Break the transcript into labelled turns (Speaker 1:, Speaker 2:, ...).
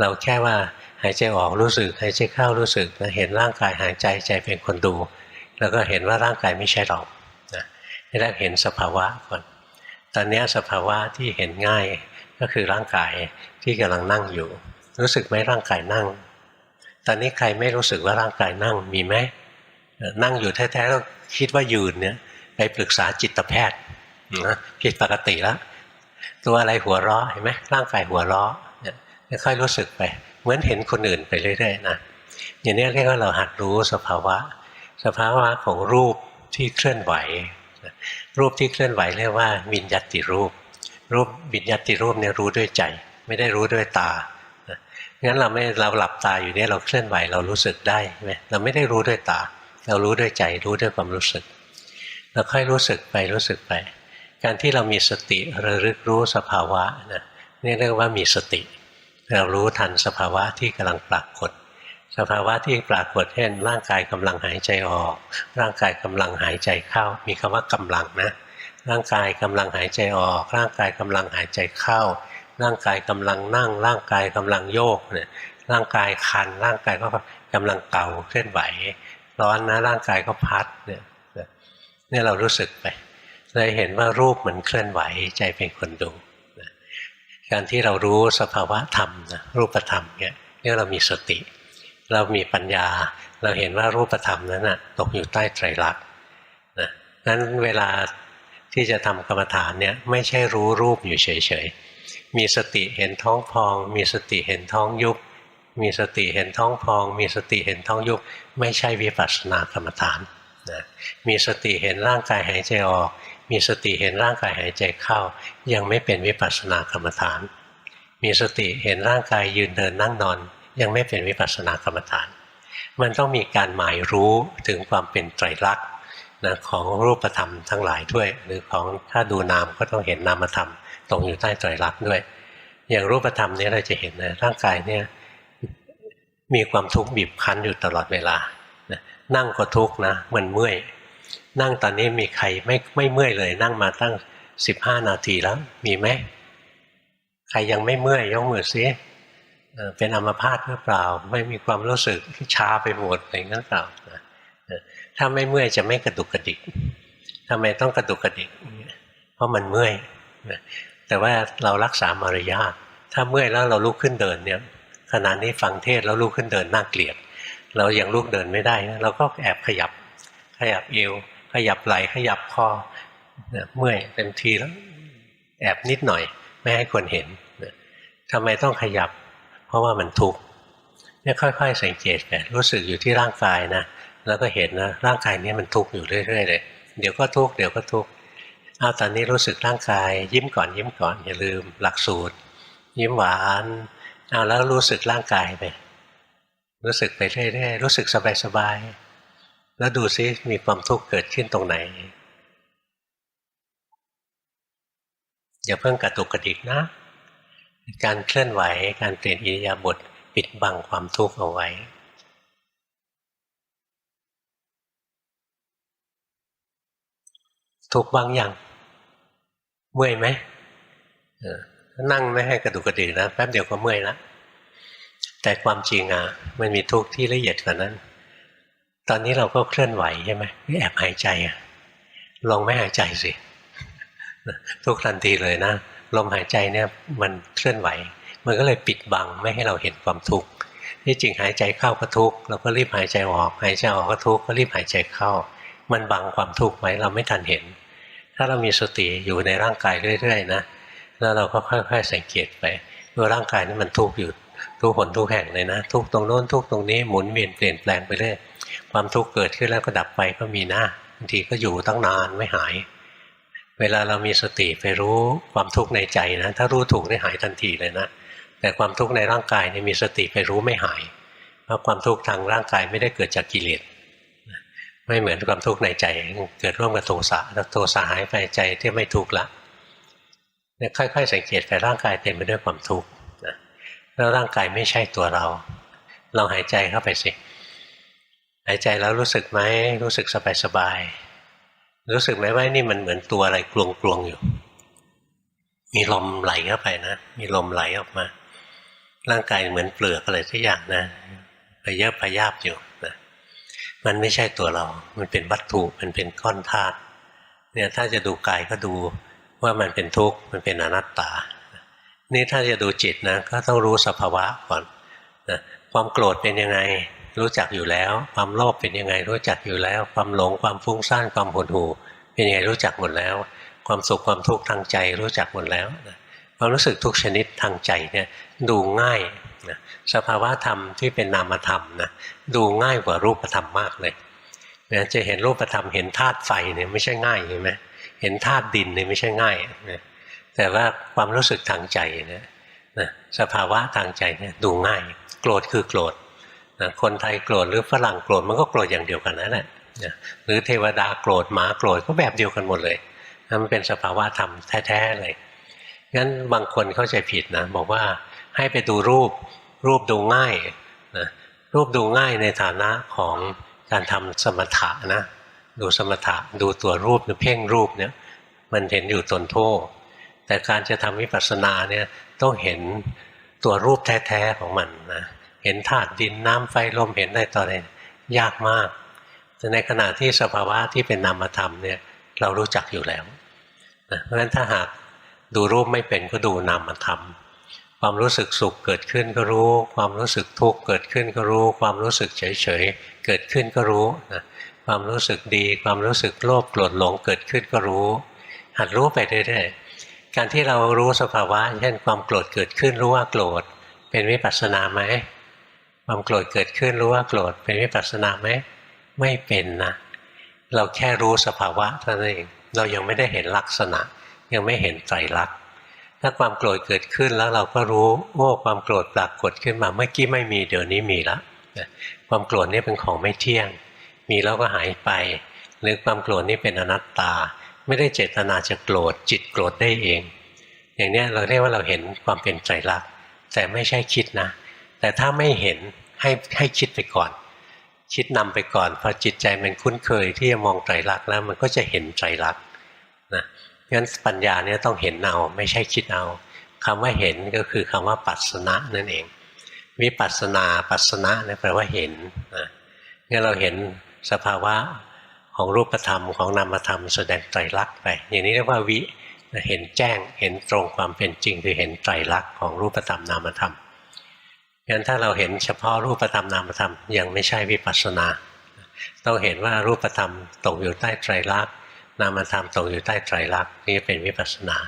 Speaker 1: เราแค่ว่าหายใจออกรู้สึกหายใจเข้ารู้สึกเห็นร่างกายหายใจใจเป็นคนดู แล้วก็เห็นว่าร่างกายไม่ใช่เรานะนี่แรกเห็นสภาวะก่อนตอนนี้สภาวะที่เห็นง่ายก็คือร่างกายที่กำลังนั่งอยู่ รู้สึกไหมร่างกายนั่ง ตอนนี้ใครไม่รู้สึกว่าร่างกายนั่งมีไหมนั่งอยู่แท้ๆแล้วคิดว่ายืนเนี่ยไปปรึกษาจิตแพทย์นะผิดปกติแล้วตัวอะไรหัวเราะเห็นไหมร่างกายหัวเราะ ค่อยรู้สึกไป เหมือนเห็นคนอื่นไปเรื่อยๆนะอย่างนี้เรียกว่าเราหัดรู้สภาวะ สภาวะของรูปที่เคลื่อนไหว รูปที่เคลื่อนไหวเรียกว่าวิญญาติรูป รูปวิญญาติรูปเนี่ยรู้ด้วยใจ ไม่ได้รู้ด้วยตางั้นเราไม่เราหลับตาอยู่เนี่ยเราเคลื่อนไหวเรารู้สึกได้ไหมเราไม่ได้รู้ด้วยตา เรารู้ด้วยใจรู้ด้วยความรู้สึก เราค่อยรู้สึกไปรู้สึกไป การที่เรามีสติระลึกรู้สภาวะนะนี่เรียกว่ามีสติเเรารู้ทันสภาวะที่กำลังปรากฏ สภาวะที่ปรากฏเช่นร่างกายกำลังหายใจออก ร่างกายกำลังหายใจเข้า มีคำว่ากำลังนะ ร่างกายกำลังหายใจออก ร่างกายกำลังหายใจเข้า ร่างกายกำลังนั่ง ร่างกายกำลังโยกเนี่ยร่างกายคัน ร่างกายก็กำลังเก่าเคลื่อนไหว ร้อนนะร่างกายก็พัดเนี่ยนี่เรารู้สึกไปเลยเห็นว่ารูปมันเคลื่อนไหวใจเป็นคนดู การที่เรารู้สภาวะธรรมนะรูปธรรมเนี่ยเรียกเรามีสติ เรามีปัญญา เราเห็นว่ารูปธรรมนั้นนะตกอยู่ใต้ไตรลักษณ์นะนั้นเวลาที่จะทำกรรมฐานเนี่ยไม่ใช่รู้รูปอยู่เฉยๆ มีสติเห็นท้องพอง มีสติเห็นท้องยุบ มีสติเห็นท้องพอง มีสติเห็นท้องยุบ ไม่ใช่วิปัสสนากรรมฐานนะมีสติเห็นร่างกายหายใจออก มีสติเห็นร่างกายหายใจเข้า ยังไม่เป็นวิปัสสนากรรมฐาน มีสติเห็นร่างกายยืนเดินนั่งนอน ยังไม่เป็นวิปัสสนากรรมฐาน มันต้องมีการหมายรู้ถึงความเป็นไตรลักษณ์นะของรูปธรรมทั้งหลายด้วย หรือของถ้าดูนามก็ต้องเห็นนามธรรมตรงอยู่ใต้ไตรลักษณ์ด้วย อย่างรูปธรรมนี้เราจะเห็นนะร่างกายเนี่ยมีความทุกข์บีบคั้นอยู่ตลอดเวลานั่งก็ทุกข์นะมันเมื่อย นั่งตอนนี้มีใครไม่ไม่เมื่อยเลย นั่งมาตั้งสิบห้านาทีแล้ว มีไหมใครยังไม่เมื่อยยกมือซิเป็นอัมพาตหรือเปล่า ไม่มีความรู้สึกชาไปหมดอะไรนั่นเปล่าถ้าไม่เมื่อยจะไม่กระดุกกระดิกทำไมต้องกระดุกกระดิกเพราะมันเมื่อยแต่ว่าเรารักษามารยาทถ้าเมื่อยแล้วเราลุกขึ้นเดินเนี่ยขณะนี้ฟังเทศแล้วลุกขึ้นเดินน่าเกลียด เรายังลุกเดินไม่ได้ เราก็แอบขยับขยับเอว ขยับไหล่ขยับคอเมื่อยเต็มทีแล้ว แอบนิดหน่อย ไม่ให้คนเห็นทำไมต้องขยับ เพราะว่ามันทุกข์เนี่ยค่อย ๆ สังเกตไปรู้สึกอยู่ที่ร่างกายนะแล้วก็เห็นนะร่างกายนี้มันทุกข์อยู่เรื่อยๆเลยเดี๋ยวก็ทุกข์เดี๋ยวก็ทุกข์เอาตอนนี้รู้สึกร่างกาย ยิ้มก่อนยิ้มก่อนอย่าลืมหลักสูตร ยิ้มหวานเอาแล้วรู้สึกร่างกายไปรู้สึกไปเรื่อยๆรู้สึกสบายๆ แล้วดูซิมีความทุกข์เกิดขึ้นตรงไหน อย่าเพิ่งกระตุกกระดิกนะ การเคลื่อนไหวการเปลี่ยนอิริยาบถปิดบังความทุกข์เอาไว้ทุกบางอย่างเมื่อยไหมนั่งไม่ให้กระดุกกระดิกนะแป๊บเดียวก็เมื่อยแล้วแต่ความจริงอะ มันมีทุกข์ที่ละเอียดกว่านั้น ตอนนี้เราก็เคลื่อนไหวใช่ไหมแอบหายใจอะลองไม่หายใจสิทุกทันทีเลยนะลมหายใจเนี่ยมันเคลื่อนไหว มันก็เลยปิดบังไม่ให้เราเห็นความทุกข์ที่จริงหายใจเข้าก็ทุกข์เราก็รีบหายใจออก หายใจออกก็ทุกข์ก็รีบหายใจเข้า มันบังความทุกข์ไว้เราไม่ทันเห็น ถ้าเรามีสติอยู่ในร่างกายเรื่อยๆนะแล้วเราก็ค่อยๆสังเกตไปว่าร่างกายนี้มันทุกข์อยู่ทุกหนทุกแห่งเลยนะ ทุกตรงโน้นทุกตรงนี้หมุนเวียนเปลี่ยนแปลงไปเรื่อย ความทุกข์เกิดขึ้นแล้วก็ดับไปก็มีนะบางทีก็อยู่ตั้งนานไม่หาย เวลาเรามีสติไปรู้ความทุกข์ในใจนะ ถ้ารู้ถูกได้หายทันทีเลยนะ แต่ความทุกข์ในร่างกายเนี่ยมีสติไปรู้ไม่หาย เพราะความทุกข์ทางร่างกายไม่ได้เกิดจากกิเลสไม่เหมือนความทุกข์ในใจ เกิดร่วมกับโทสะแล้วโทสะหายไปใจที่ไม่ทุกข์ละเนี่ยค่อยๆสังเกตไปร่างกายเต็มไปด้วยความทุกข์แล้วร่างกายไม่ใช่ตัวเราลองหายใจเข้าไปสิ หายใจแล้วรู้สึกไหมรู้สึกสบายสบายรู้สึกไหมว่านี่มันเหมือนตัวอะไรกลวงกลวงอยู่ มีลมไหลเข้าไปนะ มีลมไหลออกมา ร่างกายเหมือนเปลือกอะไรทุกอย่างนะพยเยอะพยาบอยู่นะมันไม่ใช่ตัวเรา มันเป็นวัตถุมันเป็นก้อนธาตุเนี่ยถ้าจะดูกายก็ดูว่ามันเป็นทุกข์มันเป็นอนัตตา นี่ถ้าจะดูจิตนะก็ต้องรู้สภาวะก่อนนะความโกรธเป็นยังไง รู้จักอยู่แล้ว ความโลภเป็นยังไงรู้จักอยู่แล้ว ความหลงความฟุ้งซ่านความหดหู่เป็นยังไงรู้จักหมดแล้ว ความสุขความทุกข์ทางใจรู้จักหมดแล้วความรู้สึกทุกชนิดทางใจเนี่ยดูง่ายนะสภาวะธรรมที่เป็นนามธรรมนะดูง่ายกว่ารูปธรรมมากเลยนะจะเห็นรูปธรรมเห็นธาตุไฟเนี่ยไม่ใช่ง่ายเห็นไหมเห็นธาตุดินเนี่ยไม่ใช่ง่ายนะแต่ว่าความรู้สึกทางใจเนี่ยนะสภาวะทางใจเนี่ยดูง่าย โกรธคือโกรธ นะคนไทยโกรธหรือฝรั่งโกรธมันก็โกรธอย่างเดียวกันนั่นแหละหรือเทวดาโกรธหมาโกรธก็แบบเดียวกันหมดเลยมันเป็นสภาวะธรรมแท้ๆเลยงั้นบางคนเข้าใจผิดนะบอกว่าให้ไปดูรูปรูปดูง่ายนะรูปดูง่ายในฐานะของการทำสมถะนะดูสมถะดูตัวรูปหรือเพ่งรูปเนี่ยมันเห็นอยู่ตนโทษแต่การจะทำวิปัสสนาเนี่ยต้องเห็นตัวรูปแท้ๆของมันนะ เห็นธาตุดินน้ำไฟลมเห็นได้ตอนไหนยากมากแต่ในขณะที่สภาวะที่เป็นนามธรรมเนี่ยเรารู้จักอยู่แล้วนะเพราะฉะนั้นถ้าหากดูรูปไม่เป็นก็ดูนามธรรมความรู้สึกสุขเกิดขึ้นก็รู้ ความรู้สึกทุกข์เกิดขึ้นก็รู้ ความรู้สึกเฉยๆเกิดขึ้นก็รู้นะความรู้สึกดี ความรู้สึกโลภโกรธหลงเกิดขึ้นก็รู้ หัดรู้ไปเรื่อยๆการที่เรารู้สภาวะเช่นความโกรธเกิดขึ้นรู้ว่าโกรธเป็นวิปัสสนาไหม ความโกรธเกิดขึ้นรู้ว่าโกรธเป็นวิปัสสนาไหมไม่เป็นนะ เราแค่รู้สภาวะเท่านั้นเองเรายังไม่ได้เห็นลักษณะ ยังไม่เห็นไตรลักษณ์ถ้าความโกรธเกิดขึ้นแล้วเราก็รู้โอ้ความโกรธปรากฏขึ้นมาเมื่อกี้ไม่มีเดี๋ยวนี้มีแล้วความโกรธนี่เป็นของไม่เที่ยง มีแล้วก็หายไป หรือความโกรธนี่เป็นอนัตตา ไม่ได้เจตนาจะโกรธจิตโกรธได้เอง อย่างนี้เราเรียกว่าเราเห็นความเป็นไตรลักษณ์แต่ไม่ใช่คิดนะ แต่ถ้าไม่เห็นให้ให้คิดไปก่อน คิดนำไปก่อนพอจิตใจมันคุ้นเคยที่จะมองไตรลักษณ์แล้วมันก็จะเห็นไตรลักษณ์นะงั้นปัญญาเนี่ยต้องเห็นเอาไม่ใช่คิดเอาคำว่าเห็นก็คือคำว่าปัสสนะนั่นเองวิปัสนาปัสนะเนี่ยแปลว่าเห็นนะงั้นเราเห็นสภาวะของรูปธรรมของนามธรรมแสดงไตรลักษณ์ไป อย่างนี้เรียกว่าวิเห็นแจ้งเห็นตรงความเป็นจริงคือเห็นไตรลักษณ์ของรูปธรรมนามธรรม งั้นถ้าเราเห็นเฉพาะรูปธรรมนามธรรมยังไม่ใช่วิปัสสนา ต้องเห็นว่ารูปธรรมตกอยู่ใต้ไตรลักษณ์นามธรรมตกอยู่ใต้ไตรลักษณ์นี่เป็นวิปัสสนา